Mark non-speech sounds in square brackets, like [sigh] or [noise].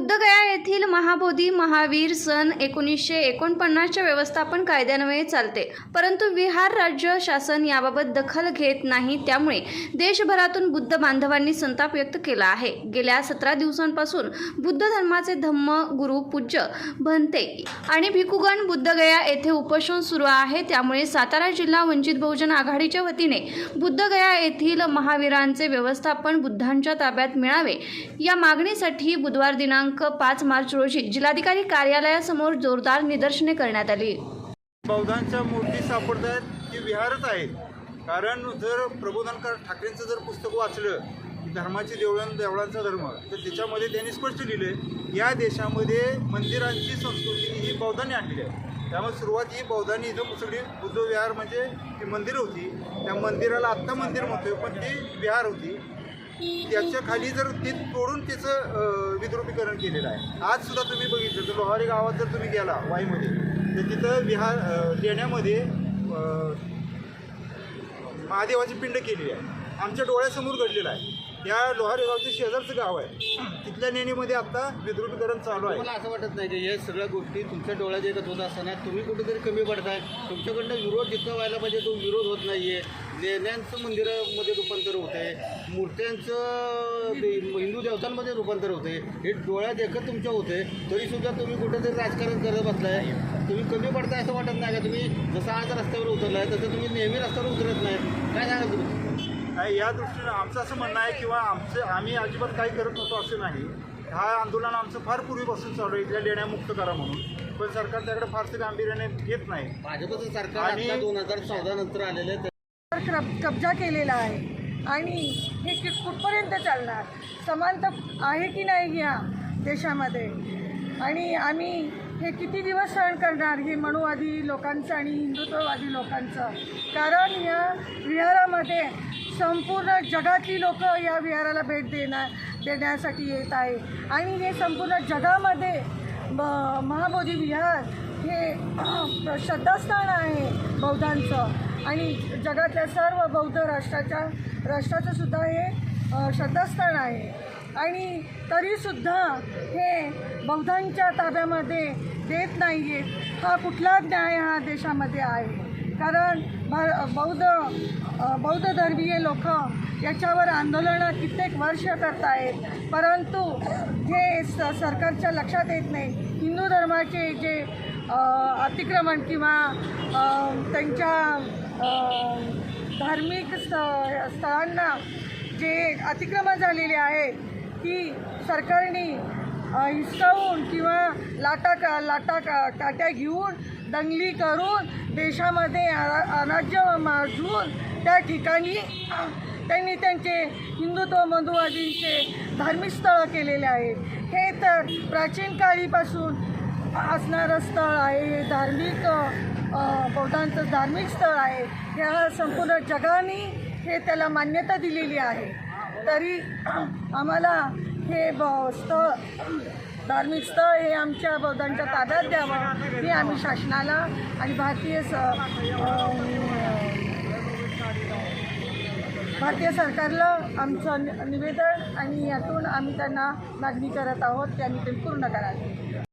बुद्धगया येथील महाबोधी महावीर सन एकोणीसशे एकोणपन्नासच्या व्यवस्थापन कायद्यान्वये चालते. परंतु विहार राज्य शासन याबाबत दखल घेत नाही त्यामुळे देशभरातून बुद्ध बांधवांनी संताप व्यक्त केला आहे. गेल्या सतरा दिवसांपासून बुद्ध धर्माचे धम्म गुरु पूज्य भंते आणि भिकुगण बुद्धगया येथे उपोषण सुरू आहे. त्यामुळे सातारा जिल्हा वंचित बहुजन आघाडीच्या वतीने बुद्धगया येथील महावीरांचे व्यवस्थापन बुद्धांच्या ताब्यात मिळावे. या मागणीसाठी बुधवार दिनांक पाच मार्च रोजी जिल्हाधिकारी कार्यालयासमोर जोरदार निदर्शने करण्यात आली. बौद्धांच्या मूर्ती सापडत आहेत ती विहारच आहेत कारण जर प्रबोधनकार ठाकरेंचं जर पुस्तक वाचलं धर्माची देवळां देवळांचा धर्म तर त्याच्यामध्ये त्यांनी स्पष्ट लिहिलं या देशामध्ये मंदिरांची संस्कृती ही बौद्धांनी आणलेली आहे. त्यामुळे सुरुवात ही बौद्धांनी इथं मुसळली बुद्ध विहार म्हणजे ती मंदिरं होती. त्या मंदिराला आत्ता मंदिर म्हणतोय पण ती विहार होती. त्याच्याखाली जर ते तोडून त्याचं विद्रुपीकरण केलेलं आहे. आज सुद्धा तुम्ही बघितलं तर लोहारी गावात जर तुम्ही गेला वाईमध्ये तर तिथं विहार लेण्यामध्ये महादेवाची पिंड केलेली आहे. आमच्या डोळ्यासमोर घडलेलं आहे. त्या लोहारी गावचे शेजारचं गाव आहे. तिथल्या नेणीमध्ये आता विद्रुपीकरण चालू आहे. मला असं वाटत नाही की? या सगळ्या गोष्टी तुमच्या डोळ्यात येतात होत असताना तुम्ही कुठेतरी कमी पडताय. तुमच्याकडनं विरोध जितका व्हायला पाहिजे तो विरोध होत नाही आहे लेण्यांचं मंदिरामध्ये रूपांतर होत आहे मूर्त्यांचं हिंदू देवतांमध्ये रूपांतर होते हे डोळ्यात एकच तुमच्या होते तरीसुद्धा तुम्ही कुठेतरी राजकारण करत बसलाय. तुम्ही कमी पडताय असं वाटत नाही का? तुम्ही जसं आज रस्त्यावर उतरलाय तसं तुम्ही नेहमी रस्त्यावर उतरत नाही. काय सांगा तुम्ही? नाही या दृष्टीनं आमचं असं म्हणणं आहे किंवा आमचं आम्ही अजिबात काही करत नव्हतो असं नाही. हा आंदोलन आमचं फार पूर्वीपासून चालू आहे इथल्या लेण्या मुक्त करा म्हणून. पण सरकार त्याकडे फारसं गांभीर्याने घेत नाही. भाजपचं सरकार आणि- आता दोन हजार चौदा नंतर आलेलं आहे कब्जा केलेला आहे आणि हे कि कुठपर्यंत चालणार? समानता आहे की नाही या देशामध्ये? आणि आम्ही हे किती दिवस सहन करणार हे मनुवादी लोकांचं आणि हिंदुत्ववादी लोकांचं? कारण या विहारामध्ये संपूर्ण जगातली लोक या विहाराला भेट देणार देण्यासाठी येत आहे. आणि हे संपूर्ण जगामध्ये ब महाबोधी विहार हे [clears throat] श्रद्धास्थान आहे बौद्धांचं. आणि जगातल्या सर्व बौद्ध राष्ट्राच्या राष्ट्राचंसुद्धा हे श्रद्धास्थान आहे. आणि तरीसुद्धा हे बौद्धांच्या ताब्यामध्ये देत नाही आहेत हा कुठला न्याय हा देशामध्ये आहे? कारण बौद्ध बौद्ध धर्मीय लोक याच्यावर आंदोलनं कित्येक वर्ष करत आहेत परंतु हे स सरकारच्या लक्षात येत नाही. हिंदू धर्माचे जे अतिक्रमण किंवा त्यांच्या धार्मिक स्थ स्थळांना जे अतिक्रमण झालेले आहे ती सरकारने हिसकावून किंवा लाटा का लाटा का काट्या घेऊन दंगली करून देशामध्ये अरा- अनाज्य माजून त्या ठिकाणी त्यांनी त्यांचे हिंदुत्व मधुवादींचे धार्मिक स्थळं केलेले आहेत. हे तर प्राचीन काळीपासून असणारं स्थळ आहे. हे धार्मिक बौद्धांचं धार्मिक स्थळ आहे. ह्या संपूर्ण जगाने हे त्याला मान्यता दिलेली आहे. तरी आम्हाला हे ब स्थळ धार्मिक स्थळ हे आमच्या बौद्धांच्या ताब्यात द्यावं हे आम्ही शासनाला आणि भारतीय स भारतीय सरकारला आमचं नि- निवेदन आणि यातून आम्ही त्यांना मागणी करत आहोत त्यांनी ते पूर्ण करावे